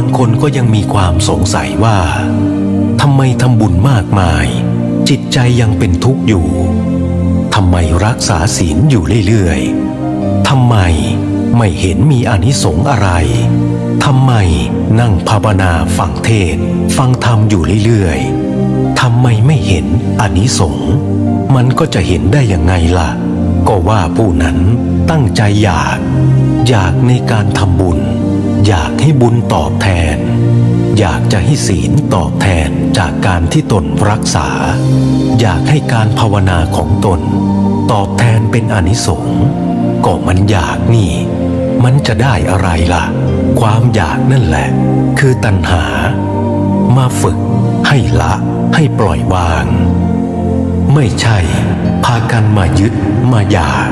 างคนก็ยังมีความสงสัยว่าทำไมทำบุญมากมาย จิตใจยังเป็นทุกข์อยู่ทำไมรักษาศีลอยู่เรื่อยๆทำไมไม่เห็นมีอานิสงส์อะไรทำไมนั่งภาวนาฟังเทศ ฟังธรรมอยู่เรื่อยๆทำไมไม่เห็นอานิสงส์มันก็จะเห็นได้ยังไงล่ะ ก็ว่าผู้นั้นตั้งใจอยาก อยากในการทำบุญ อยากให้บุญตอบแทน อยากจะให้ศีลตอบแทนจากการที่ตนรักษา อยากให้การภาวนาของตน ตอบแทนเป็นอนิสงส์ก็มันอยากนี่ มันจะได้อะไรล่ะ ความอยากนั่นแหละ คือตัณหา มาฝึก ให้ละให้ปล่อยวาง ไม่ใช่ พากันมายึดมาอยาก